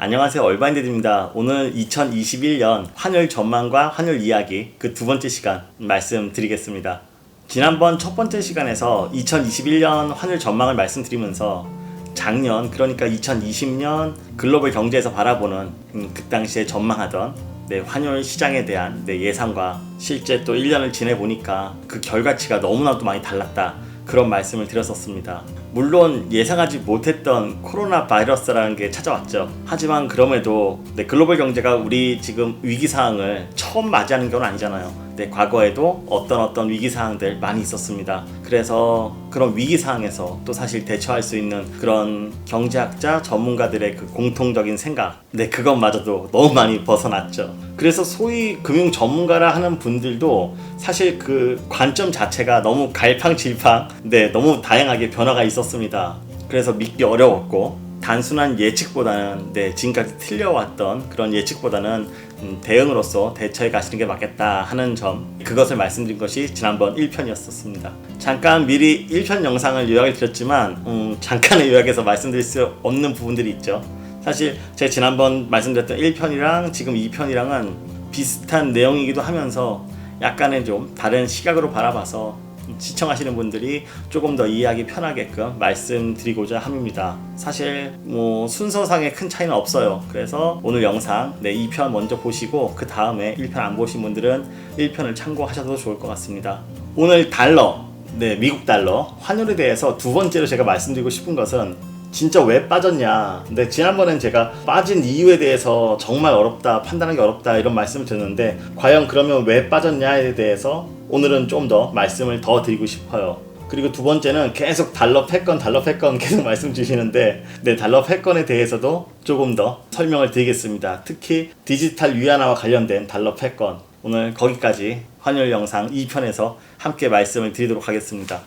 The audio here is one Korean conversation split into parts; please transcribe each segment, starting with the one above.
안녕하세요 얼바인드입니다. 오늘 2021년 환율 전망과 환율 이야기 그 두 번째 시간 말씀드리겠습니다. 지난번 첫 번째 시간에서 2021년 환율 전망을 말씀드리면서 작년 그러니까 2020년 글로벌 경제에서 바라보는 음, 그 당시에 전망하던 네, 환율 시장에 대한 네, 예상과 실제 또 1년을 지내보니까 그 결과치가 너무나도 많이 달랐다. 그런 말씀을 드렸었습니다. 물론 예상하지 못했던 코로나 바이러스라는 게 찾아왔죠. 하지만 그럼에도 네, 글로벌 경제가 우리 지금 위기 상황을 처음 맞이하는 건 아니잖아요. 네, 과거에도 어떤 어떤 위기 상황들 많이 있었습니다. 그래서 그런 위기 상황에서 또 사실 대처할 수 있는 그런 경제학자 전문가들의 그 공통적인 생각, 네, 그것마저도 너무 많이 벗어났죠. 그래서 소위 금융 전문가라 하는 분들도 사실 그 관점 자체가 너무 갈팡질팡, 네, 너무 다양하게 변화가 있었습니다. 그래서 믿기 어려웠고 단순한 예측보다는 네, 지금까지 틀려왔던 그런 예측보다는 음, 대응으로서 대처해 가시는 게 맞겠다 하는 점 그것을 말씀드린 것이 지난번 1편이었었습니다. 잠깐 미리 1편 영상을 요약을 드렸지만 음, 잠깐의 요약에서 말씀드릴 수 없는 부분들이 있죠. 사실 제가 지난번 말씀드렸던 1편이랑 지금 2편이랑은 비슷한 내용이기도 하면서 약간의 좀 다른 시각으로 바라봐서 시청하시는 분들이 조금 더 이해하기 편하게끔 말씀드리고자 합니다. 사실 뭐 순서상의 큰 차이는 없어요. 그래서 오늘 영상 네 2편 먼저 보시고 그 다음에 1편 안 보신 분들은 1편을 참고하셔도 좋을 것 같습니다. 오늘 달러 네 미국 달러 환율에 대해서 두 번째로 제가 말씀드리고 싶은 것은 진짜 왜 빠졌냐. 근데 지난번엔 제가 빠진 이유에 대해서 정말 어렵다, 판단하기 어렵다 이런 말씀을 드렸는데 과연 그러면 왜 빠졌냐에 대해서 오늘은 좀 더 말씀을 더 드리고 싶어요. 그리고 두 번째는 계속 달러 패권, 달러 패권 계속 말씀 주시는데 네, 달러 패권에 대해서도 조금 더 설명을 드리겠습니다. 특히 디지털 위안화와 관련된 달러 패권 오늘 거기까지 환율 영상 2편에서 함께 말씀을 드리도록 하겠습니다.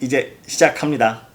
이제 시작합니다.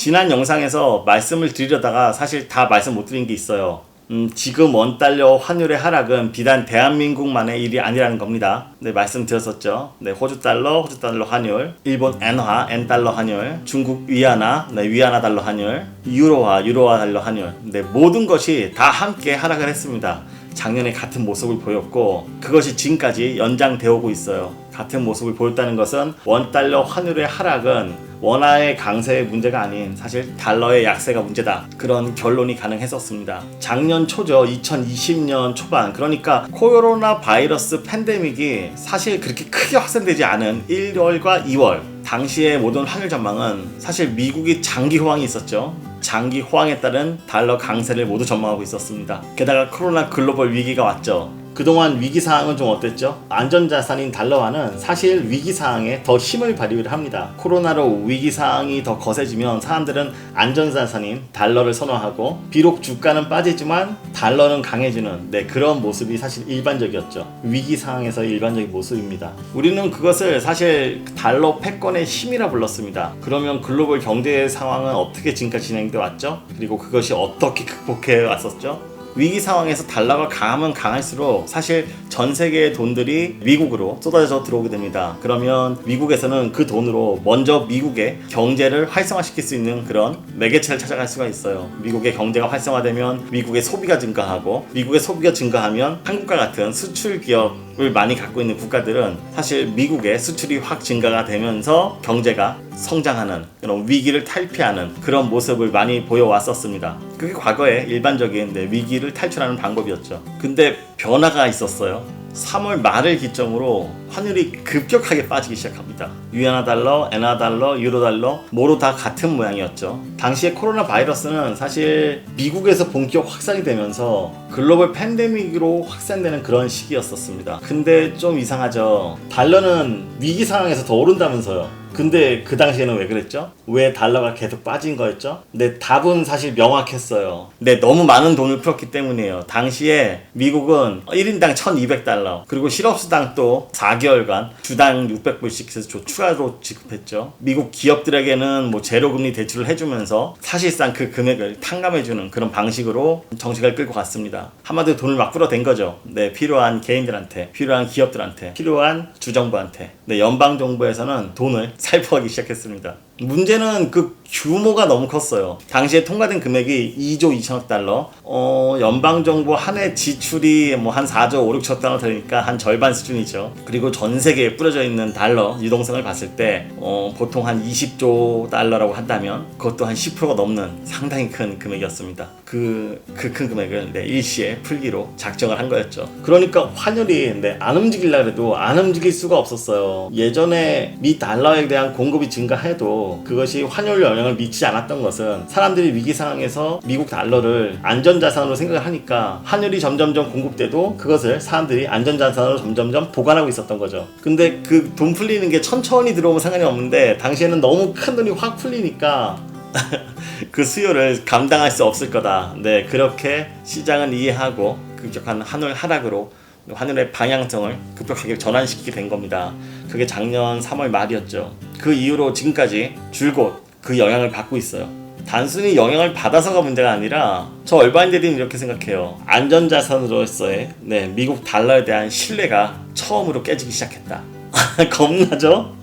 지난 영상에서 말씀을 드리려다가 사실 다 말씀 못 드린 게 있어요. 음, 지금 원달러 환율의 하락은 비단 대한민국만의 일이 아니라는 겁니다. 네, 말씀드렸었죠. 네, 호주 달러, 호주 달러 환율, 일본 엔화, 엔 달러 환율, 중국 위안화, 네, 위안화 달러 환율, 유로화, 유로화 달러 환율. 네, 모든 것이 다 함께 하락을 했습니다. 작년에 같은 모습을 보였고 그것이 지금까지 연장되어 오고 있어요. 같은 모습을 보였다는 것은 원달러 환율의 하락은 원화의 강세의 문제가 아닌 사실 달러의 약세가 문제다. 그런 결론이 가능했었습니다. 작년 초죠. 2020년 초반. 그러니까 코로나 바이러스 팬데믹이 사실 그렇게 크게 확산되지 않은 1월과 2월. 당시의 모든 환율 전망은 사실 미국이 장기 호황이 있었죠. 장기 호황에 따른 달러 강세를 모두 전망하고 있었습니다. 게다가 코로나 글로벌 위기가 왔죠. 그동안 위기 상황은 좀 어땠죠? 안전 자산인 달러화는 사실 위기 상황에 더 힘을 발휘를 합니다. 코로나로 위기 상황이 더 거세지면 사람들은 안전 자산인 달러를 선호하고 비록 주가는 빠지지만 달러는 강해지는 네, 그런 모습이 사실 일반적이었죠. 위기 상황에서 일반적인 모습입니다. 우리는 그것을 사실 달러 패권의 힘이라 불렀습니다. 그러면 글로벌 경제 상황은 어떻게 지금까지 진행돼 왔죠? 그리고 그것이 어떻게 극복해 왔었죠? 위기 상황에서 달러가 강하면 강할수록 사실 전 세계의 돈들이 미국으로 쏟아져 들어오게 됩니다. 그러면 미국에서는 그 돈으로 먼저 미국의 경제를 활성화시킬 수 있는 그런 매개체를 찾아갈 수가 있어요. 미국의 경제가 활성화되면 미국의 소비가 증가하고 미국의 소비가 증가하면 한국과 같은 수출 기업을 많이 갖고 있는 국가들은 사실 미국의 수출이 확 증가가 되면서 경제가 성장하는 그런 위기를 탈피하는 그런 모습을 많이 보여왔었습니다. 그게 과거의 일반적인 네, 위기를 탈출하는 방법이었죠. 근데 변화가 있었어요. 3월 말을 기점으로 환율이 급격하게 빠지기 시작합니다. 위안화 달러, 엔화 달러, 유로 달러 모두 다 같은 모양이었죠. 당시에 코로나 바이러스는 사실 미국에서 본격 확산이 되면서 글로벌 팬데믹으로 확산되는 그런 시기였었습니다. 근데 좀 이상하죠. 달러는 위기 상황에서 더 오른다면서요. 근데 그 당시에는 왜 그랬죠? 왜 달러가 계속 빠진 거였죠? 네, 답은 사실 명확했어요. 네, 너무 많은 돈을 풀었기 때문이에요. 당시에 미국은 1인당 1200달러 달러. 그리고 실업수당 또 4개월간 주당 600불씩 해서 조- 추가로 지급했죠. 미국 기업들에게는 뭐 제로금리 대출을 해주면서 사실상 그 금액을 탕감해주는 그런 방식으로 정책을 끌고 갔습니다. 한마디로 돈을 막 풀어댄 거죠. 네, 필요한 개인들한테, 필요한 기업들한테, 필요한 주정부한테. 네, 연방정부에서는 돈을 살포하기 시작했습니다. 문제는 그 규모가 너무 컸어요. 당시에 통과된 금액이 2조 2천억 달러. 어, 연방 정부 한 해 지출이 뭐 한 4조 5, 6천 달러 되니까 한 절반 수준이죠. 그리고 전 세계에 뿌려져 있는 달러 유동성을 봤을 때 어, 보통 한 20조 달러라고 한다면 그것도 한 10%가 넘는 상당히 큰 금액이었습니다. 그 그 큰 금액을 네, 일시에 풀기로 작정을 한 거였죠. 그러니까 환율이 네, 안 움직이려 해도 안 움직일 수가 없었어요. 예전에 미 달러에 대한 공급이 증가해도 그것이 환율 영향을 미치지 않았던 것은 사람들이 위기 상황에서 미국 달러를 안전자산으로 생각을 하니까 환율이 점점점 공급돼도 그것을 사람들이 안전자산으로 점점점 보관하고 있었던 거죠. 근데 그 돈 풀리는 게 천천히 들어오면 상관이 없는데 당시에는 너무 큰 돈이 확 풀리니까 그 수요를 감당할 수 없을 거다. 네, 그렇게 시장은 이해하고 급격한 환율 하락으로 환율의 방향성을 급격하게 전환시키게 된 겁니다. 그게 작년 3월 말이었죠. 그 이후로 지금까지 줄곧 그 영향을 받고 있어요. 단순히 영향을 받아서가 문제가 아니라 저 얼바인들은 이렇게 생각해요. 안전자산으로서의 네, 미국 달러에 대한 신뢰가 처음으로 깨지기 시작했다. 겁나죠?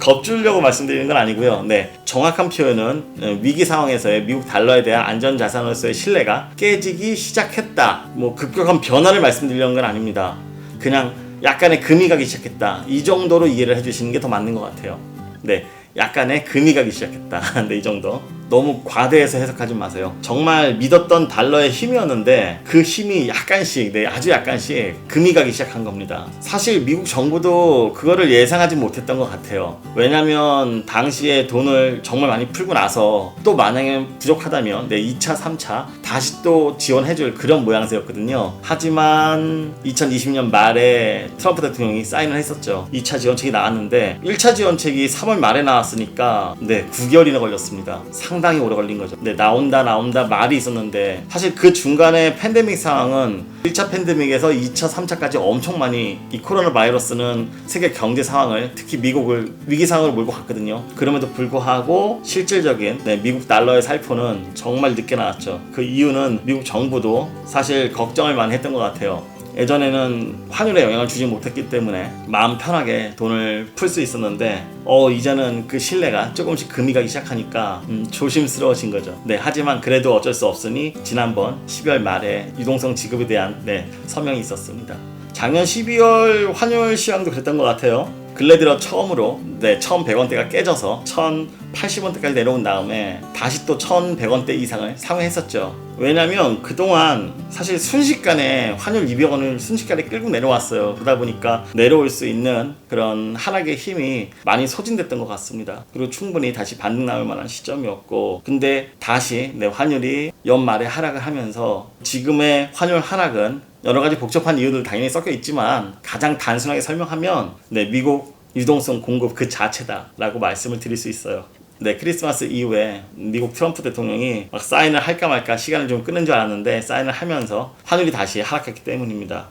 겁주려고 말씀드리는 건 아니고요. 네, 정확한 표현은 어, 위기 상황에서의 미국 달러에 대한 안전 자산으로서의 신뢰가 깨지기 시작했다. 뭐 급격한 변화를 말씀드리려는 건 아닙니다. 그냥 약간의 금이 가기 시작했다. 이 정도로 이해를 해주시는 게 더 맞는 것 같아요. 네, 약간의 금이 가기 시작했다. 네, 이 정도. 너무 과대해서 해석하지 마세요. 정말 믿었던 달러의 힘이었는데 그 힘이 약간씩, 네, 아주 약간씩 금이 가기 시작한 겁니다. 사실 미국 정부도 그거를 예상하지 못했던 것 같아요. 왜냐면 당시에 돈을 정말 많이 풀고 나서 또 만약에 부족하다면 네, 2차, 3차 다시 또 지원해줄 그런 모양새였거든요. 하지만 2020년 말에 트럼프 대통령이 사인을 했었죠. 2차 지원책이 나왔는데 1차 지원책이 3월 말에 나왔으니까 네, 9개월이나 걸렸습니다. 상 당히 오래 걸린 거죠. 네, 나온다 나온다 말이 있었는데 사실 그 중간에 팬데믹 상황은 1차 팬데믹에서 2차, 3차까지 엄청 많이 이 코로나 바이러스는 세계 경제 상황을 특히 미국을 위기 상황으로 몰고 갔거든요. 그럼에도 불구하고 실질적인 네, 미국 달러의 살포는 정말 늦게 나왔죠. 그 이유는 미국 정부도 사실 걱정을 많이 했던 것 같아요. 예전에는 환율에 영향을 주지 못했기 때문에 마음 편하게 돈을 풀 수 있었는데 어 이제는 그 신뢰가 조금씩 금이 가기 시작하니까 음, 조심스러워진 거죠. 네 하지만 그래도 어쩔 수 없으니 지난번 12월 말에 유동성 지급에 대한 네 서명이 있었습니다. 작년 12월 환율 시황도 그랬던 것 같아요. 근래 들어 처음으로 네 1,100원대가 깨져서 1,080원대까지 내려온 다음에 다시 또 1,100원대 이상을 상회했었죠. 왜냐면 그동안 사실 순식간에 환율 200원을 순식간에 끌고 내려왔어요. 그러다 보니까 내려올 수 있는 그런 하락의 힘이 많이 소진됐던 것 같습니다. 그리고 충분히 다시 반등 나올 만한 시점이었고 근데 다시 네, 환율이 연말에 하락을 하면서 지금의 환율 하락은 여러 가지 복잡한 이유들 당연히 섞여 있지만 가장 단순하게 설명하면 네, 미국 유동성 공급 그 자체다라고 말씀을 드릴 수 있어요. 네, 크리스마스 이후에 미국 트럼프 대통령이 막 사인을 할까 말까 시간을 좀 끄는 줄 알았는데 사인을 하면서 환율이 다시 하락했기 때문입니다.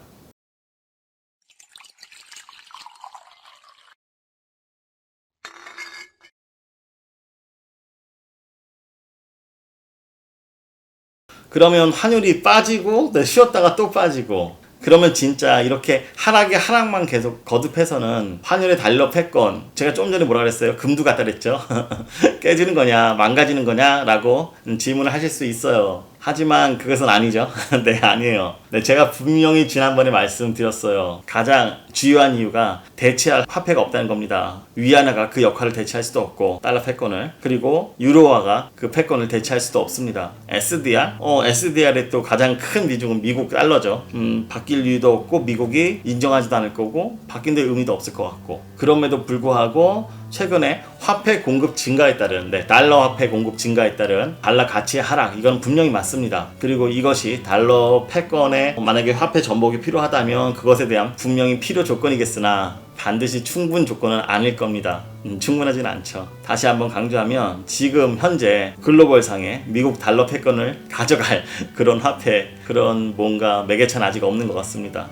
그러면 환율이 빠지고 네, 쉬었다가 또 빠지고 그러면 진짜 이렇게 하락에 하락만 계속 거듭해서는 환율의 달러 패권 제가 좀 전에 뭐라 그랬어요? 금도 같다 그랬죠? 깨지는 거냐 망가지는 거냐라고 질문을 하실 수 있어요 하지만 그것은 아니죠. 네 아니에요. 네 제가 분명히 지난번에 말씀드렸어요. 가장 주요한 이유가 대체할 화폐가 없다는 겁니다. 위안화가 그 역할을 대체할 수도 없고 달러 패권을. 그리고 유로화가 그 패권을 대체할 수도 없습니다. SDR 어 SDR의 또 가장 큰 비중은 미국 달러죠. 음 바뀔 이유도 없고 미국이 인정하지도 않을 거고 바뀐 데 의미도 없을 것 같고. 그럼에도 불구하고 최근에 화폐 공급 증가에 따른 네, 달러 화폐 공급 증가에 따른 달러 가치의 하락 이건 분명히 맞습니다. 그리고 이것이 달러 패권에 만약에 화폐 전복이 필요하다면 그것에 대한 분명히 필요 조건이겠으나 반드시 충분 조건은 아닐 겁니다. 음, 충분하진 않죠. 다시 한번 강조하면 지금 현재 글로벌 상에 미국 달러 패권을 가져갈 그런 화폐 그런 뭔가 매개체는 아직 없는 것 같습니다.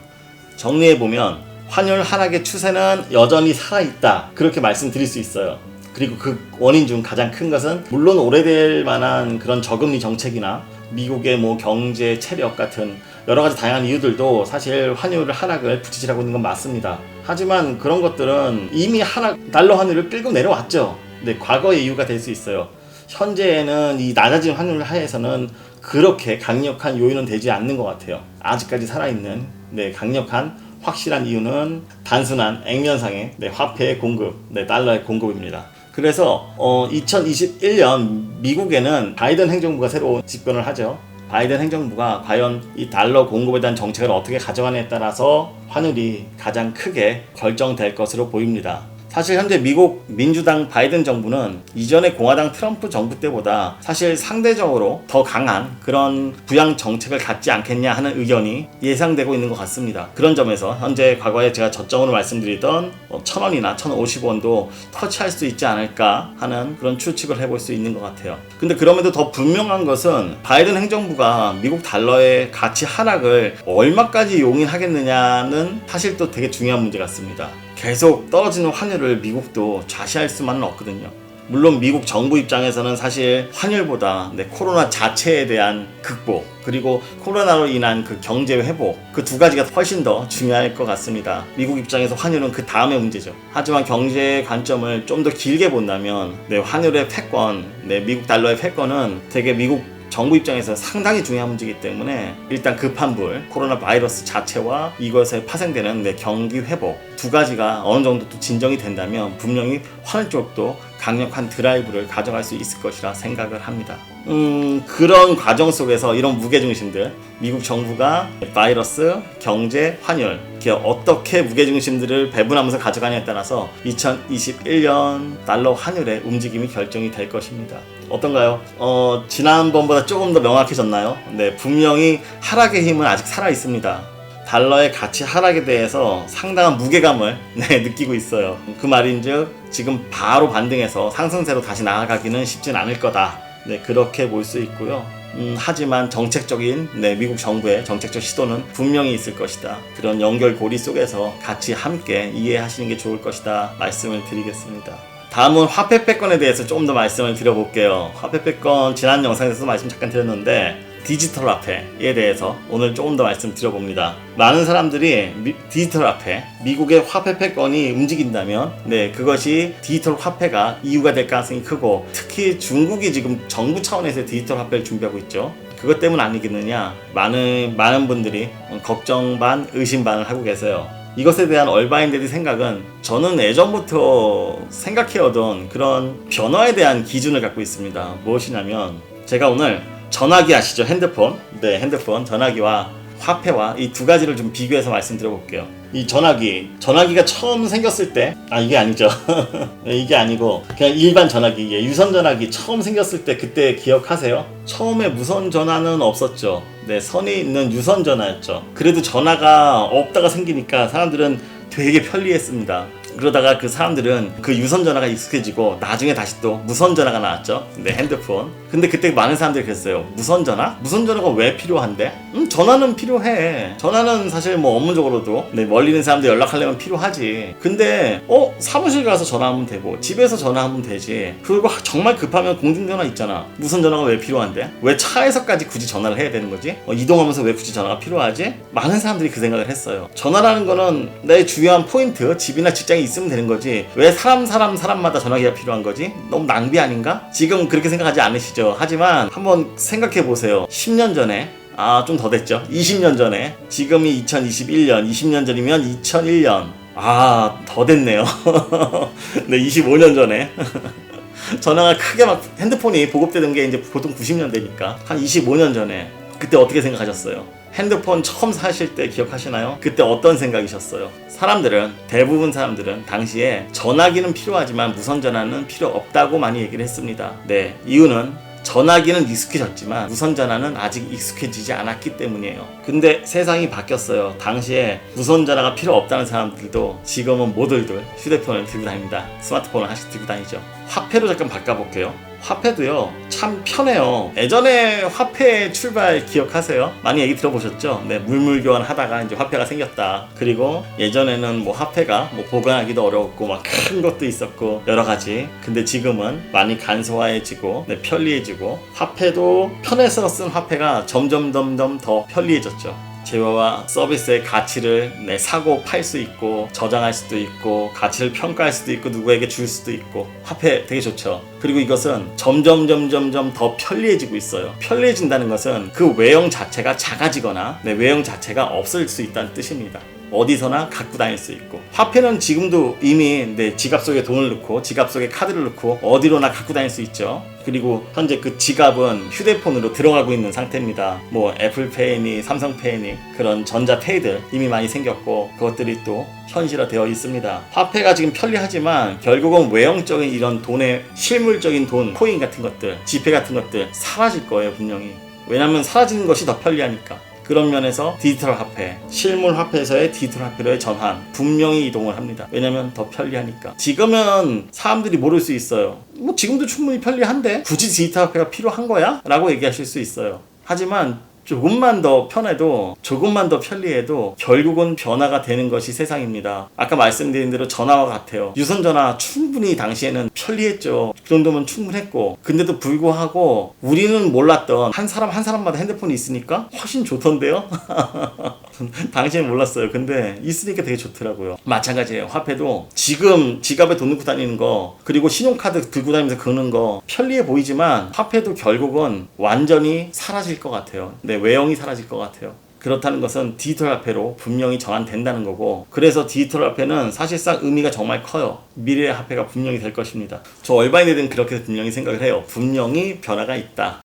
정리해 보면 환율 하락의 추세는 여전히 살아있다. 그렇게 말씀드릴 수 있어요. 그리고 그 원인 중 가장 큰 것은 물론 오래될 만한 그런 저금리 정책이나 미국의 뭐 경제 체력 같은 여러 가지 다양한 이유들도 사실 환율 하락을 부채질하고 있는 건 맞습니다. 하지만 그런 것들은 이미 하락 달러 환율을 끌고 내려왔죠. 네, 과거의 이유가 될 수 있어요. 현재에는 이 낮아진 환율 하에서는 그렇게 강력한 요인은 되지 않는 것 같아요. 아직까지 살아있는 네, 강력한 확실한 이유는 단순한 액면상의 네, 화폐의 공급, 네, 달러의 공급입니다. 그래서 어, 2021년 미국에는 바이든 행정부가 새로 집권을 하죠. 바이든 행정부가 과연 이 달러 공급에 대한 정책을 어떻게 가져가느냐에 따라서 환율이 가장 크게 결정될 것으로 보입니다. 사실 현재 미국 민주당 바이든 정부는 이전의 공화당 트럼프 정부 때보다 사실 상대적으로 더 강한 그런 부양 정책을 갖지 않겠냐 하는 의견이 예상되고 있는 것 같습니다. 그런 점에서 현재 과거에 제가 저점으로 말씀드리던 뭐천 원이나 천 오십 원도 터치할 수 있지 않을까 하는 그런 추측을 해볼 수 있는 것 같아요. 근데 그럼에도 더 분명한 것은 바이든 행정부가 미국 달러의 가치 하락을 얼마까지 용인하겠느냐는 사실 또 되게 중요한 문제 같습니다. 계속 떨어지는 환율을 미국도 좌시할 수만은 없거든요. 물론 미국 정부 입장에서는 사실 환율보다 네, 코로나 자체에 대한 극복 그리고 코로나로 인한 그 경제 회복 그 두 가지가 훨씬 더 중요할 것 같습니다. 미국 입장에서 환율은 그 다음의 문제죠. 하지만 경제 관점을 좀 더 길게 본다면 네, 환율의 패권, 네, 미국 달러의 패권은 되게 미국 정부 입장에서 상당히 중요한 문제이기 때문에 일단 급한 불, 코로나 바이러스 자체와 이것에 파생되는 내 경기 회복 두 가지가 어느 정도 또 진정이 된다면 분명히 환율 쪽도 강력한 드라이브를 가져갈 수 있을 것이라 생각을 합니다. 음, 그런 과정 속에서 이런 무게중심들, 미국 정부가 바이러스, 경제, 환율, 어떻게 무게중심들을 배분하면서 가져가냐에 따라서 2021년 달러 환율의 움직임이 결정이 될 것입니다. 어떤가요? 어, 지난번보다 조금 더 명확해졌나요? 네, 분명히 하락의 힘은 아직 살아 있습니다. 달러의 가치 하락에 대해서 상당한 무게감을 네, 느끼고 있어요. 그 말인즉 지금 바로 반등해서 상승세로 다시 나아가기는 쉽진 않을 거다. 네, 그렇게 볼 수 있고요. 음, 하지만 정책적인 네, 미국 정부의 정책적 시도는 분명히 있을 것이다. 그런 연결고리 속에서 같이 함께 이해하시는 게 좋을 것이다. 말씀을 드리겠습니다. 다음은 화폐 패권에 대해서 조금 더 말씀을 드려볼게요. 화폐 패권 지난 영상에서 말씀 잠깐 드렸는데 디지털 화폐에 대해서 오늘 조금 더 말씀드려봅니다. 많은 사람들이 미, 디지털 화폐, 미국의 화폐 패권이 움직인다면, 네, 그것이 디지털 화폐가 이유가 될 가능성이 크고, 특히 중국이 지금 정부 차원에서 디지털 화폐를 준비하고 있죠. 그것 때문 아니겠느냐? 많은, 많은 분들이 걱정 반, 의심 반을 하고 계세요. 이것에 대한 얼바인들의 생각은 저는 예전부터 생각해오던 그런 변화에 대한 기준을 갖고 있습니다. 무엇이냐면, 제가 오늘 전화기 아시죠? 핸드폰. 네, 핸드폰, 전화기와 화폐와 이 두 가지를 좀 비교해서 말씀드려 볼게요. 이 전화기, 전화기가 처음 생겼을 때, 아, 이게 아니죠. 네, 이게 아니고, 그냥 일반 전화기, 예, 유선 전화기 처음 생겼을 때 그때 기억하세요? 처음에 무선 전화는 없었죠. 네, 선이 있는 유선 전화였죠. 그래도 전화가 없다가 생기니까 사람들은 되게 편리했습니다. 그러다가 그 사람들은 그 유선 전화가 익숙해지고 나중에 다시 또 무선 전화가 나왔죠. 네, 핸드폰. 근데 그때 많은 사람들이 그랬어요. 무선 전화? 무선 전화가 왜 필요한데? 음, 전화는 필요해. 전화는 사실 뭐 업무적으로도 네, 멀리 있는 사람들 연락하려면 필요하지. 근데 어 사무실 가서 전화하면 되고 집에서 전화하면 되지. 그리고 정말 급하면 공중전화 있잖아. 무선 전화가 왜 필요한데? 왜 차에서까지 굳이 전화를 해야 되는 거지? 어, 이동하면서 왜 굳이 전화가 필요하지? 많은 사람들이 그 생각을 했어요. 전화라는 거는 내 주요한 포인트, 집이나 직장이 있으면 되는 거지. 왜 사람 사람 사람마다 전화기가 필요한 거지? 너무 낭비 아닌가? 지금 그렇게 생각하지 않으시죠? 하지만 한번 생각해 보세요. 10년 전에 아, 좀 더 됐죠. 20년 전에. 지금이 2021년, 20년 전이면 2001년. 아, 더 됐네요. 네, 25년 전에. 전화가 크게 막 핸드폰이 보급되던 게 이제 보통 90년대니까. 한 25년 전에. 그때 어떻게 생각하셨어요? 핸드폰 처음 사실 때 기억하시나요? 그때 어떤 생각이셨어요? 사람들은 대부분 사람들은 당시에 전화기는 필요하지만 무선 전화는 필요 없다고 많이 얘기를 했습니다. 네, 이유는 전화기는 익숙해졌지만 무선 전화는 아직 익숙해지지 않았기 때문이에요. 근데 세상이 바뀌었어요. 당시에 무선 전화가 필요 없다는 사람들도 지금은 모두들 휴대폰을 들고 다닙니다. 스마트폰을 하나씩 들고 다니죠. 화폐로 잠깐 바꿔볼게요. 화폐도요 참 편해요. 예전에 화폐 출발 기억하세요? 많이 얘기 들어보셨죠? 네 물물 교환 하다가 이제 화폐가 생겼다. 그리고 예전에는 뭐 화폐가 뭐 보관하기도 어려웠고 막 큰 것도 있었고 여러 가지. 근데 지금은 많이 간소화해지고 네, 편리해지고 화폐도 편해서 쓴 화폐가 점점 점점 더 편리해졌죠. 재화와 서비스의 가치를 내 사고 팔 수 있고 저장할 수도 있고 가치를 평가할 수도 있고 누구에게 줄 수도 있고 화폐 되게 좋죠. 그리고 이것은 점점 점점점 더 편리해지고 있어요. 편리해진다는 것은 그 외형 자체가 작아지거나 내 외형 자체가 없을 수 있다는 뜻입니다. 어디서나 갖고 다닐 수 있고 화폐는 지금도 이미 내 지갑 속에 돈을 넣고 지갑 속에 카드를 넣고 어디로나 갖고 다닐 수 있죠. 그리고 현재 그 지갑은 휴대폰으로 들어가고 있는 상태입니다. 뭐 애플페이니 삼성페이니 그런 전자페이들 이미 많이 생겼고 그것들이 또 현실화되어 있습니다. 화폐가 지금 편리하지만 결국은 외형적인 이런 돈의 실물적인 돈, 코인 같은 것들, 지폐 같은 것들 사라질 거예요 분명히. 왜냐하면 사라지는 것이 더 편리하니까. 그런 면에서 디지털 화폐, 실물 화폐에서의 디지털 화폐로의 전환 분명히 이동을 합니다. 왜냐면 더 편리하니까. 지금은 사람들이 모를 수 있어요. 뭐 지금도 충분히 편리한데 굳이 디지털 화폐가 필요한 거야? 라고 얘기하실 수 있어요. 하지만 조금만 더 편해도 조금만 더 편리해도 결국은 변화가 되는 것이 세상입니다. 아까 말씀드린 대로 전화와 같아요. 유선 전화 충분히 당시에는 편리했죠. 그 정도면 충분했고 근데도 불구하고 우리는 몰랐던 한 사람 한 사람마다 핸드폰이 있으니까 훨씬 좋던데요. 당시엔 몰랐어요. 근데 있으니까 되게 좋더라고요. 마찬가지예요. 화폐도 지금 지갑에 돈 넣고 다니는 거 그리고 신용카드 들고 다니면서 끄는 거 편리해 보이지만 화폐도 결국은 완전히 사라질 것 같아요. 내 외형이 사라질 것 같아요. 그렇다는 것은 디지털 화폐로 분명히 전환된다는 거고 그래서 디지털 화폐는 사실상 의미가 정말 커요. 미래의 화폐가 분명히 될 것입니다. 저 얼바인들은 그렇게 분명히 생각을 해요. 분명히 변화가 있다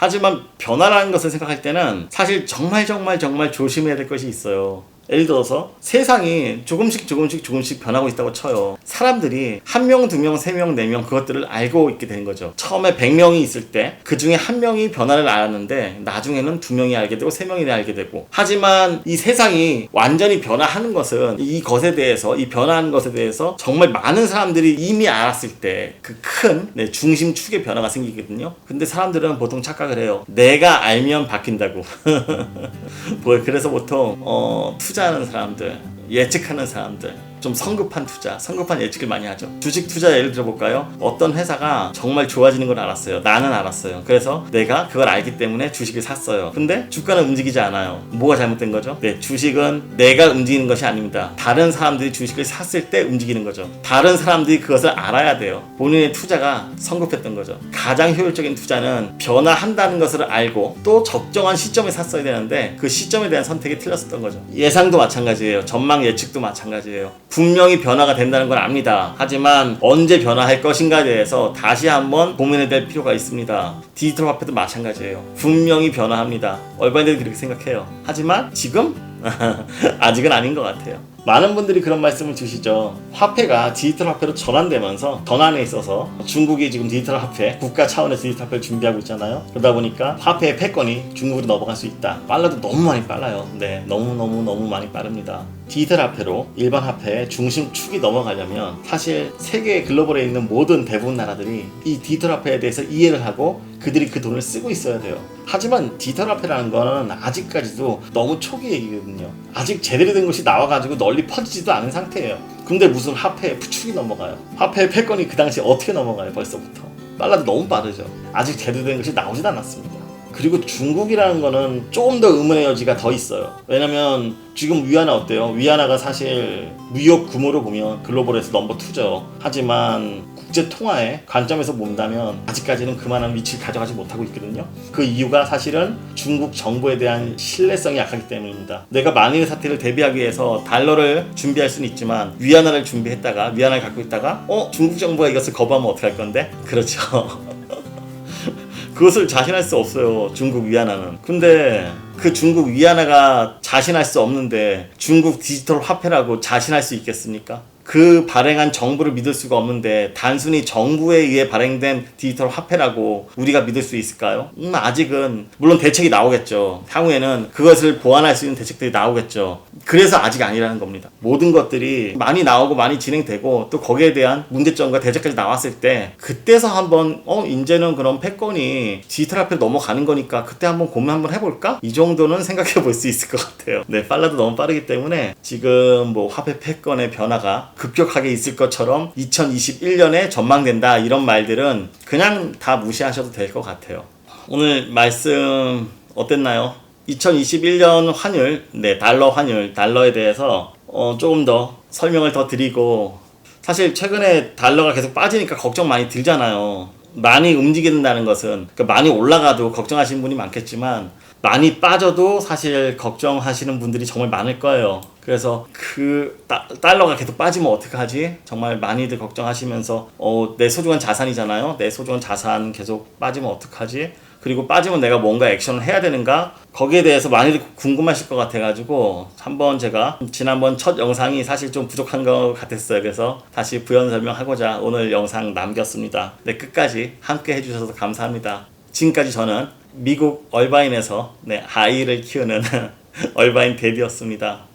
하지만 변화라는 것을 생각할 때는 사실 정말 정말 정말 조심해야 될 것이 있어요. 예를 들어서 세상이 조금씩 조금씩 조금씩 변하고 있다고 쳐요. 사람들이 한 명, 두 명, 세 명, 네 명 그것들을 알고 있게 된 거죠. 처음에 100명이 있을 때 그 중에 한 명이 변화를 알았는데 나중에는 두 명이 알게 되고 세 명이 알게 되고 하지만 이 세상이 완전히 변화하는 것은 이 것에 대해서 이 변화하는 것에 대해서 정말 많은 사람들이 이미 알았을 때 그큰 중심축의 변화가 생기거든요. 근데 사람들은 보통 착각을 해요. 내가 알면 바뀐다고. 뭐 그래서 보통 어, 투자 하는 사람들, 예측하는 사람들, 좀 성급한 투자, 성급한 예측을 많이 하죠. 주식 투자 예를 들어볼까요? 어떤 회사가 정말 좋아지는 걸 알았어요. 나는 알았어요. 그래서 내가 그걸 알기 때문에 주식을 샀어요. 근데 주가는 움직이지 않아요. 뭐가 잘못된 거죠? 네, 주식은 내가 움직이는 것이 아닙니다. 다른 사람들이 주식을 샀을 때 움직이는 거죠. 다른 사람들이 그것을 알아야 돼요. 본인의 투자가 성급했던 거죠. 가장 효율적인 투자는 변화한다는 것을 알고 또 적정한 시점에 샀어야 되는데 그 시점에 대한 선택이 틀렸었던 거죠. 예상도 마찬가지예요. 전망 예측도 마찬가지예요. 분명히 변화가 된다는 걸 압니다. 하지만 언제 변화할 것인가에 대해서 다시 한번 고민해야 될 필요가 있습니다. 디지털 화폐도 마찬가지예요. 분명히 변화합니다. 얼바인들이 그렇게 생각해요. 하지만 지금 아직은 아닌 것 같아요. 많은 분들이 그런 말씀을 주시죠. 화폐가 디지털 화폐로 전환되면서 전환에 있어서 중국이 지금 디지털 화폐, 국가 차원에서 디지털 화폐를 준비하고 있잖아요. 그러다 보니까 화폐의 패권이 중국으로 넘어갈 수 있다. 빨라도 너무 많이 빨라요. 네, 너무너무 너무 많이 빠릅니다. 디지털 화폐로 일반 화폐의 중심축이 넘어가려면 사실 세계 글로벌에 있는 모든 대부분 나라들이 이 디지털 화폐에 대해서 이해를 하고 그들이 그 돈을 쓰고 있어야 돼요. 하지만 디지털 화폐라는 거는 아직까지도 너무 초기 얘기거든요. 아직 제대로 된 것이 나와가지고 널리 퍼지지도 않은 상태예요. 근데 무슨 화폐에 축이 넘어가요. 화폐의 패권이 그 당시 어떻게 넘어가요 벌써부터. 빨라도 너무 빠르죠. 아직 제대로 된 것이 나오진 않았습니다. 그리고 중국이라는 거는 조금 더 의문의 여지가 더 있어요. 왜냐면 지금 위안화 어때요? 위안화가 사실 무역 규모로 보면 글로벌에서 넘버 2죠. 하지만 국제 통화의 관점에서 본다면 아직까지는 그만한 위치를 가져가지 못하고 있거든요. 그 이유가 사실은 중국 정부에 대한 신뢰성이 약하기 때문입니다. 내가 만일의 사태를 대비하기 위해서 달러를 준비할 수는 있지만 위안화를 준비했다가 위안화를 갖고 있다가 어 중국 정부가 이것을 거부하면 어떻게 할 건데? 그렇죠. 그것을 자신할 수 없어요. 중국 위안화는. 근데 그 중국 위안화가 자신할 수 없는데 중국 디지털 화폐라고 자신할 수 있겠습니까? 그 발행한 정부를 믿을 수가 없는데 단순히 정부에 의해 발행된 디지털 화폐라고 우리가 믿을 수 있을까요? 음, 아직은 물론 대책이 나오겠죠. 향후에는 그것을 보완할 수 있는 대책들이 나오겠죠. 그래서 아직 아니라는 겁니다. 모든 것들이 많이 나오고 많이 진행되고 또 거기에 대한 문제점과 대책까지 나왔을 때 그때서 한번 어 이제는 그럼 패권이 디지털 화폐로 넘어가는 거니까 그때 한번 고민 한번 해볼까? 이 정도는 생각해 볼 수 있을 것 같아요. 네, 빨라도 너무 빠르기 때문에 지금 뭐 화폐 패권의 변화가 급격하게 있을 것처럼 2021년에 전망된다 이런 말들은 그냥 다 무시하셔도 될 것 같아요. 오늘 말씀 어땠나요? 2021년 환율, 네, 달러 환율, 달러에 대해서 어, 조금 더 설명을 더 드리고 사실 최근에 달러가 계속 빠지니까 걱정 많이 들잖아요. 많이 움직인다는 것은 그러니까 많이 올라가도 걱정하시는 분이 많겠지만 많이 빠져도 사실 걱정하시는 분들이 정말 많을 거예요. 그래서 그 다- 달러가 계속 빠지면 어떡하지? 정말 많이들 걱정하시면서 어, 내 소중한 자산이잖아요. 내 소중한 자산 계속 빠지면 어떡하지? 그리고 빠지면 내가 뭔가 액션을 해야 되는가? 거기에 대해서 많이들 궁금하실 것 같아가지고 한번 제가 지난번 첫 영상이 사실 좀 부족한 것 같았어요. 그래서 다시 부연 설명하고자 오늘 영상 남겼습니다. 네, 끝까지 함께 해주셔서 감사합니다. 지금까지 저는 미국 얼바인에서 네, 아이를 키우는 얼바인 데디였습니다.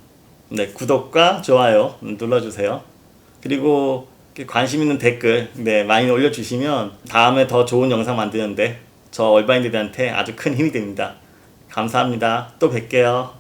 네, 구독과 좋아요 눌러주세요. 그리고 관심 있는 댓글 네, 많이 올려주시면 다음에 더 좋은 영상 만드는데 저 얼바인들한테 아주 큰 힘이 됩니다. 감사합니다. 또 뵐게요.